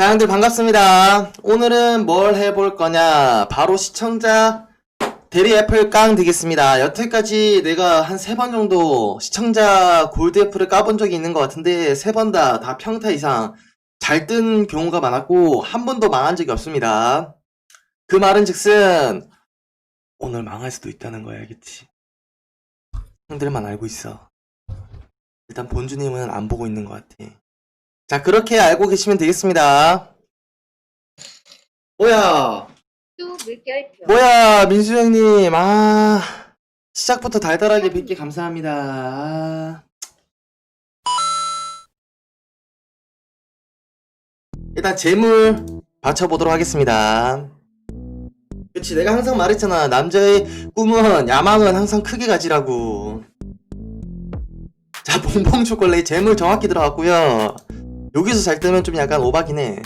자, 형들 반갑습니다. 오늘은 뭘 해볼 거냐? 바로 시청자 대리 애플 깡 되겠습니다. 여태까지 내가 한 세 번 정도 시청자 골드 애플을 까본 적이 있는 것 같은데 세 번 다 다 평타 이상 잘 뜬 경우가 많았고 한 번도 망한 적이 없습니다. 그 말은 즉슨 오늘 망할 수도 있다는 거야, 알겠지? 형들만 알고 있어. 일단 본주님은 안 보고 있는 것 같아. 자, 그렇게 알고 계시면 되겠습니다. 뭐야, 또 물결표. 뭐야, 민수 형님, 아, 시작부터 달달하게 뵙게 감사합니다. 아. 일단 재물 받쳐보도록 하겠습니다. 그치, 내가 항상 말했잖아. 남자의 꿈은, 야망은 항상 크게 가지라고. 자, 봉봉 초콜릿 재물 정확히 들어갔고요. 여기서 잘 뜨면 좀 약간 해.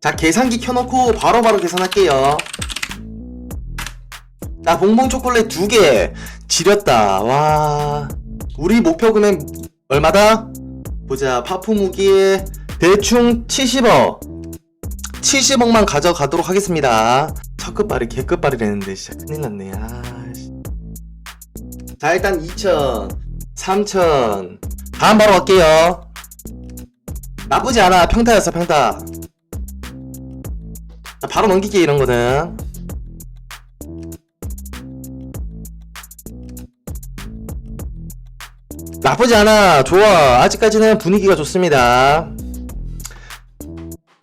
자, 계산기 켜놓고 바로바로 계산할게요. 자, 봉봉 초콜릿 두 개. 지렸다. 와. 우리 목표 금액 얼마다? 보자. 파프 무기에 대충 70억. 70억만 가져가도록 하겠습니다. 첫 끝발이 개끝발이랬는데 진짜 큰일 났네. 아, 씨. 자, 일단 2천, 3천. 다음 바로 갈게요. 나쁘지 않아. 평타였어, 평타. 자, 바로 넘기게, 이런 거는. 나쁘지 않아. 좋아. 아직까지는 분위기가 좋습니다.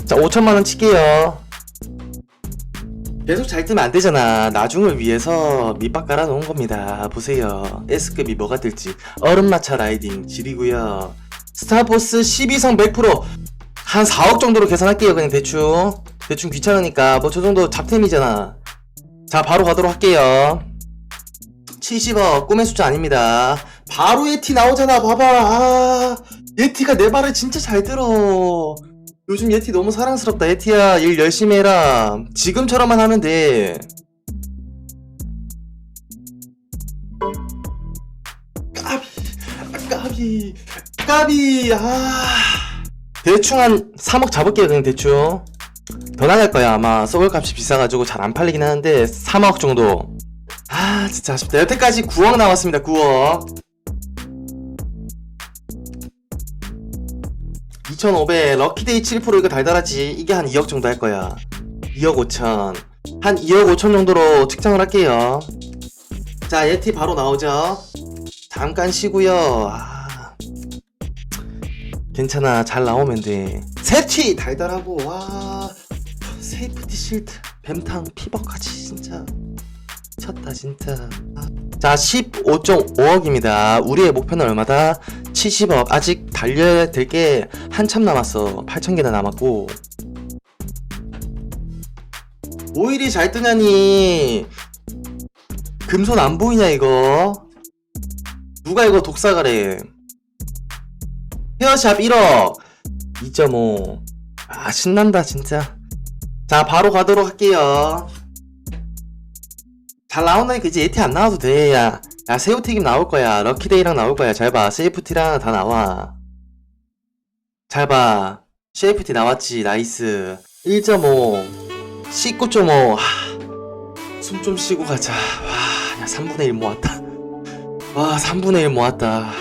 자, 5천만원 칠게요. 계속 잘 뜨면 안 되잖아. 나중을 위해서 밑밥 깔아 놓은 겁니다. 보세요. S급이 뭐가 될지. 얼음마차 라이딩 지리고요 스타포스 12성 100%. 한 4억 정도로 계산할게요. 그냥 대충. 대충 귀찮으니까. 뭐 저 정도 잡템이잖아. 자, 바로 가도록 할게요. 70억. 꿈의 숫자 아닙니다. 바로 예티 나오잖아. 봐봐. 아, 예티가 내 말을 진짜 잘 들어. 요즘 예티 너무 사랑스럽다. 예티야, 일 열심히 해라. 지금처럼만 하면 돼. 아, 까비, 까비, 아. 대충 한 3억 잡을게요, 그냥 대충. 더 나갈 거야, 아마. 서울 값이 비싸가지고 잘 안 팔리긴 하는데, 3억 정도. 아, 진짜 아쉽다. 여태까지 9억 나왔습니다, 9억. 2,500 럭키데이 7% 이거 달달하지 이게 한 2억 정도 할 거야 2억 5천 한 2억 5천 정도로 측정을 할게요 자 예티 바로 나오죠 잠깐 쉬고요. 아, 괜찮아. 잘 나오면 돼. 세티! 달달하고 와. 세이프티 실드 뱀탕 피버까지 진짜. 미쳤다 진짜. 아. 자 15.5억입니다. 우리의 목표는 얼마다? 70억. 아직 달려야 될 게 한참 남았어. 8,000개나 남았고. 뭐 이리 잘 뜨냐니? 금손 안 보이냐 이거 누가 이거 독사가래 헤어샵 1억 2.5 아 신난다 진짜 자 바로 가도록 할게요 잘 나온다니까 이제 예티 안 나와도 돼. 야, 야 새우튀김 나올 거야. 럭키데이랑 나올 거야. 잘 봐. 세이프티랑 다 나와. 잘 봐. 세이프티 나왔지. 나이스. 1.5. 19.5. 숨 좀 쉬고 가자. 와, 야 3분의 1 모았다. 와, 3분의 1 모았다.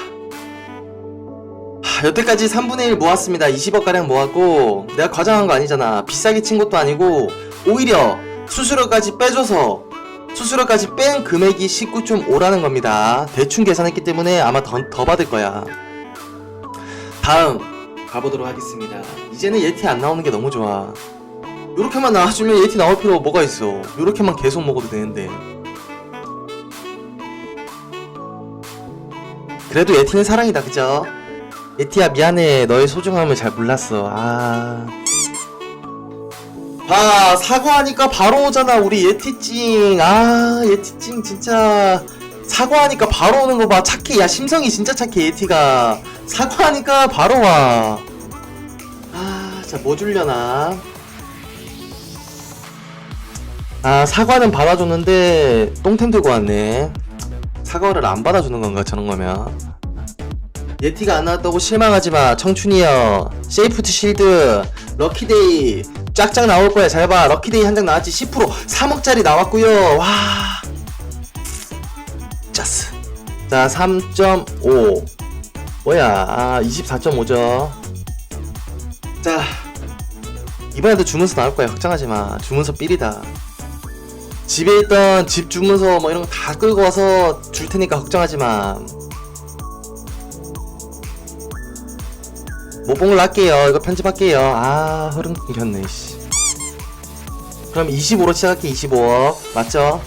하, 여태까지 3분의 1 모았습니다. 20억가량 모았고, 내가 과장한 거 아니잖아. 비싸게 친 것도 아니고, 오히려 수수료까지 빼줘서 수수료까지 뺀 금액이 19.5라는 겁니다. 대충 계산했기 때문에 아마 더, 더 받을 거야. 다음 가보도록 하겠습니다. 이제는 예티 안 나오는 게 너무 좋아. 요렇게만 나와주면 예티 나올 필요 뭐가 있어. 요렇게만 계속 먹어도 되는데. 그래도 예티는 사랑이다, 그죠? 예티야 미안해. 너의 소중함을 잘 몰랐어. 아. 아 사과하니까 바로 오잖아 우리 예티찡 아 예티찡 진짜 사과하니까 바로 오는 거 봐 착해 야 심성이 진짜 착해 예티가 사과하니까 바로 와 아 자 뭐 줄려나 아 사과는 받아줬는데 똥템 들고 왔네 사과를 안 받아주는 건가 저런 거면? 예티가 안 나왔다고 실망하지 마 청춘이여. 세이프티 실드 럭키데이 쫙쫙 나올 거야. 잘 봐. 럭키데이 한 장 나왔지. 10% 3억짜리 나왔고요. 와. 짜스. 자3.5 뭐야? 아 24.5죠. 자 이번에도 주문서 나올 거야. 걱정하지 마. 주문서 삘이다 집에 있던 집 주문서 뭐 이런 거 다 끌고 와서 줄 테니까 걱정하지 마. 못 본 걸로 할게요. 이거 편집할게요. 아, 흐름 끊겼네, 씨. 그럼 25로 시작할게, 25억. 맞죠?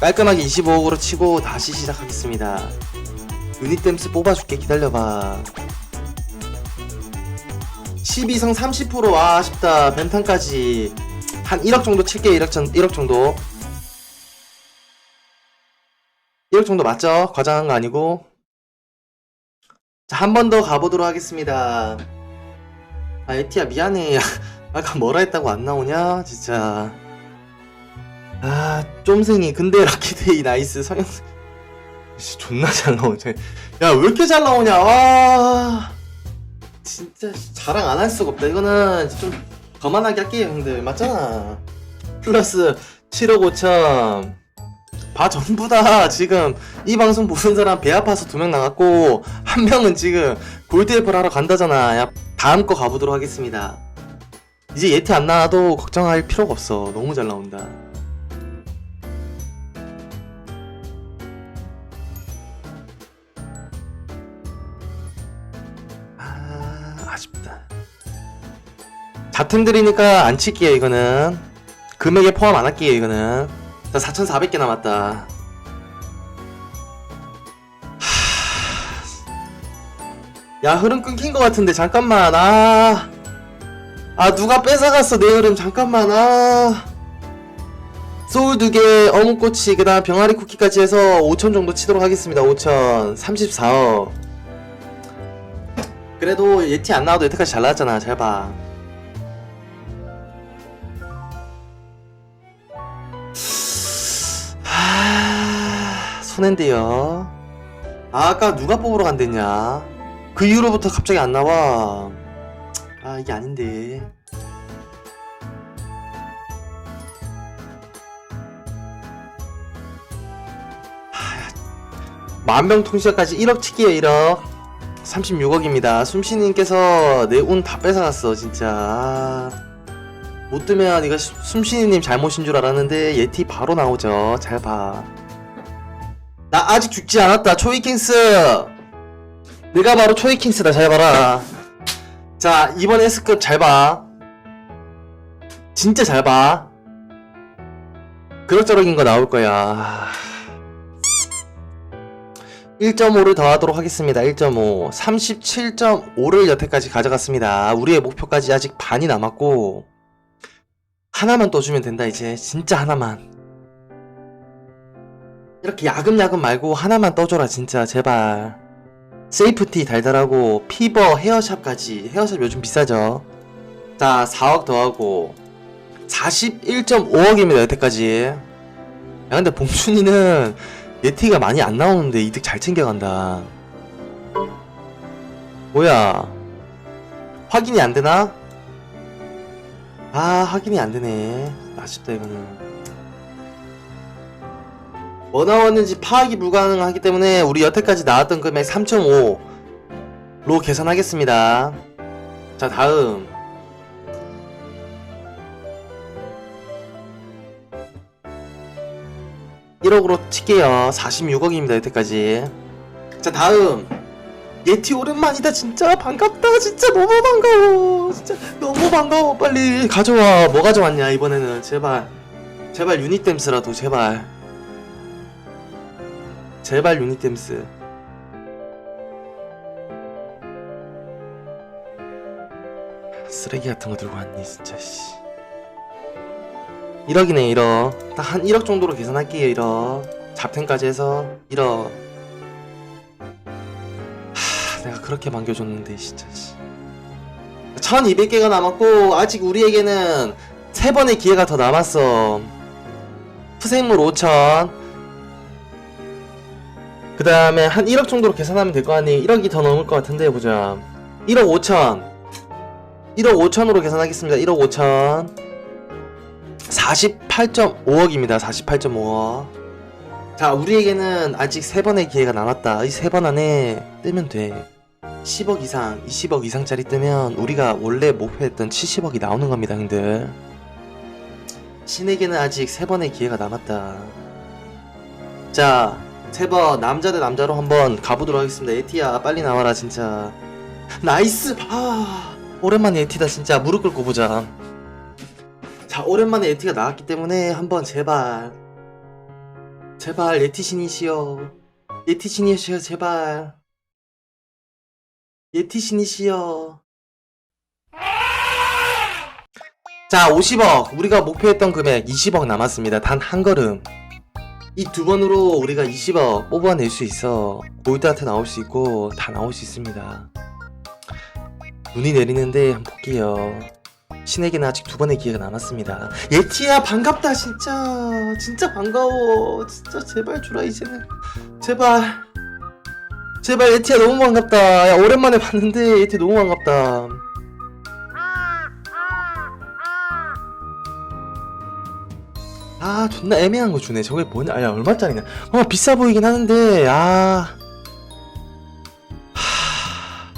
깔끔하게 25억으로 치고 다시 시작하겠습니다. 유니댐스 뽑아줄게, 기다려봐. 12성 30% 와, 아쉽다. 벤탄까지. 한 1억 정도 칠게, 1억, 전, 1억 정도. 1억 정도 맞죠? 과장한 거 아니고. 자, 한 번 더 가보도록 하겠습니다. 아, 에티야, 미안해. 아까 뭐라 했다고 안 나오냐? 진짜. 아, 쫌생이. 근데 럭키데이 나이스. 성형. 씨, 존나 잘 나오네. 야, 왜 이렇게 잘 나오냐? 와. 진짜 자랑 안 할 수가 없다. 이거는 좀 거만하게 할게요, 형들. 맞잖아. 플러스 7억 5천. 봐 전부 다 지금 이 방송 보는 사람 배 아파서 두 명 나갔고 한 명은 지금 골드애플 하러 간다잖아. 야 다음 거 가보도록 하겠습니다. 이제 예티 안 나와도 걱정할 필요가 없어. 너무 잘 나온다. 아 아쉽다. 자템들이니까 안 칠게요 이거는. 금액에 포함 안 할게요 이거는 자 4,400개 남았다. 하... 야 흐름 끊긴 것 같은데 잠깐만. 아... 아 누가 뺏어갔어 내 흐름. 잠깐만. 아... 소울 두개 어묵꼬치 그 다음 병아리 쿠키까지 해서 5천 정도 치도록 하겠습니다. 5천. 34억. 그래도 예티 안 나와도 여태까지 잘 나왔잖아. 잘봐 하... 손해인데요. 아, 아까 누가 뽑으러 간댔냐? 그 이후로부터 갑자기 안 나와. 아, 이게 아닌데. 만병통치약까지 1억 칠게요 1억 36억입니다 숨쉬님께서 내 운 다 뺏어갔어 진짜 아... 못 뜨면 이거 수- 숨쉬니님 잘못인 줄 알았는데 예티 바로 나오죠. 잘 봐. 나 아직 죽지 않았다. 초이킹스. 내가 바로 초이킹스다. 잘 봐라. 자 이번 S급 잘 봐. 진짜 잘 봐. 그럭저럭인 거 나올 거야. 1.5를 더하도록 하겠습니다. 1.5. 37.5를 여태까지 가져갔습니다. 우리의 목표까지 아직 반이 남았고, 하나만 떠주면 된다 이제. 진짜 하나만. 이렇게 야금야금 말고 하나만 떠줘라 진짜. 제발. 세이프티 달달하고 피버 헤어샵까지. 헤어샵 요즘 비싸죠? 자 4억 더하고 41.5억입니다 여태까지. 야 근데 봉준이는 예티가 많이 안 나오는데 이득 잘 챙겨간다. 뭐야? 확인이 안 되나? 아 확인이 안 되네. 아쉽다 이거는. 뭐 나왔는지 파악이 불가능하기 때문에 우리 여태까지 나왔던 금액 3.5로 계산하겠습니다. 자 다음. (1억으로) 칠게요. (46억입니다) 여태까지. 자 다음 예티 오랜만이다 진짜. 반갑다 진짜. 너무 반가워. 진짜 너무 반가워. 빨리 가져와. 뭐 가져왔냐 이번에는. 제발. 제발 유니댐스라도 제발. 제발 유니댐스. 쓰레기 같은 거 들고 왔니 진짜 씨. 1억이네 1억. 딱 한 1억 정도로 계산할게요 1억. 잡템까지 해서 1억 내가 그렇게 반겨줬는데 진짜 씨. 1200개가 남았고 아직 우리에게는 세 번의 기회가 더 남았어 푸생물 5000 그 다음에 한 1억 정도로 계산하면 될 거 아니 1억이 더 넘을 것 같은데 보자 1억 5천 1억 5천으로 계산하겠습니다. 1억 5천. 48.5억입니다. 48.5억. 자, 우리에게는 아직 세 번의 기회가 남았다. 이 세 번 안에 뜨면 돼. 10억 이상, 20억 이상짜리 뜨면 우리가 원래 목표했던 70억이 나오는 겁니다, 형들. 신에게는 아직 세 번의 기회가 남았다. 자, 세 번 남자 대 남자로 한번 가보도록 하겠습니다. 에티야, 빨리 나와라, 진짜. 나이스! 아, 오랜만에 에티다, 진짜. 무릎 꿇고 보자. 자, 오랜만에 에티가 나왔기 때문에 한번 제발. 제발, 예티신이시여. 예티신이시여, 제발. 예티신이시여. 자, 50억. 우리가 목표했던 금액 20억 남았습니다. 단 한 걸음. 이 두 번으로 우리가 20억 뽑아낼 수 있어. 골드한테 나올 수 있고, 다 나올 수 있습니다. 눈이 내리는데 한번 볼게요. 신에게는 아직 두 번의 기회가 남았습니다. 예티야, 반갑다, 진짜. 진짜 반가워. 진짜 제발 주라, 이제는. 제발. 제발, 예티야, 너무 반갑다. 야, 오랜만에 봤는데, 예티 너무 반갑다. 아 존나 애매한 거 주네. 저게 뭐냐? 아야 얼마짜리냐? 어 비싸 보이긴 하는데 아. 하...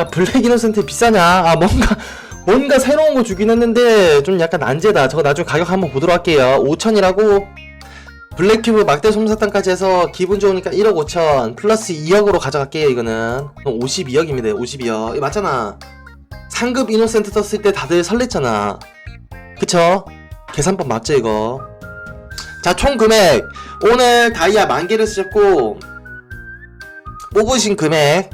야 블랙 이노센트 비싸냐? 아 뭔가 뭔가 새로운 거 주긴 했는데 좀 약간 안재다. 저거 나중에 가격 한번 보도록 할게요. 5천이라고 블랙큐브 막대 솜사탕까지 해서 기분 좋으니까 1억 5천 플러스 2억으로 가져갈게요 이거는. 그럼 52억입니다 52억. 이거 맞잖아. 상급 이노센트 떴을 때 다들 설렜잖아. 그쵸? 계산법 맞죠 이거? 자 총 금액. 오늘 다이아 만 개를 쓰셨고 뽑으신 금액.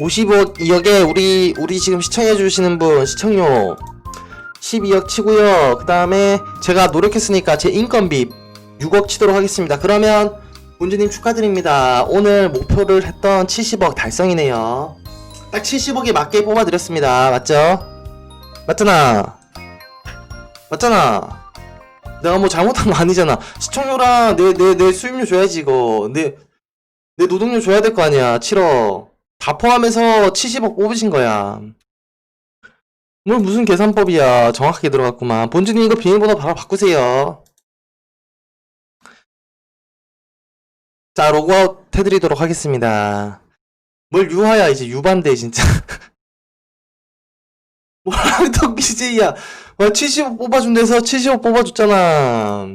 55억에 우리 우리 지금 시청해 주시는 분 시청료 12억 치고요 그 다음에 제가 노력했으니까 제 인건비 6억 치도록 하겠습니다 그러면 본주님 축하드립니다 오늘 목표를 했던 70억 달성이네요 딱 70억에 맞게 뽑아드렸습니다 맞죠? 맞잖아. 맞잖아. 내가 뭐 잘못한 거 아니잖아. 시청료랑 내, 내, 내 수입료 줘야지, 이거. 내, 내 노동료 줘야 될 거 아니야. 7억. 다 포함해서 70억 뽑으신 거야. 뭘 무슨 계산법이야. 정확하게 들어갔구만. 본주님 이거 비밀번호 바로 바꾸세요. 자, 로그아웃 해드리도록 하겠습니다. 뭘 유하야, 이제 유반대, 진짜. 또 BJ야. 어, 70억 뽑아준대서 70억 뽑아줬잖아.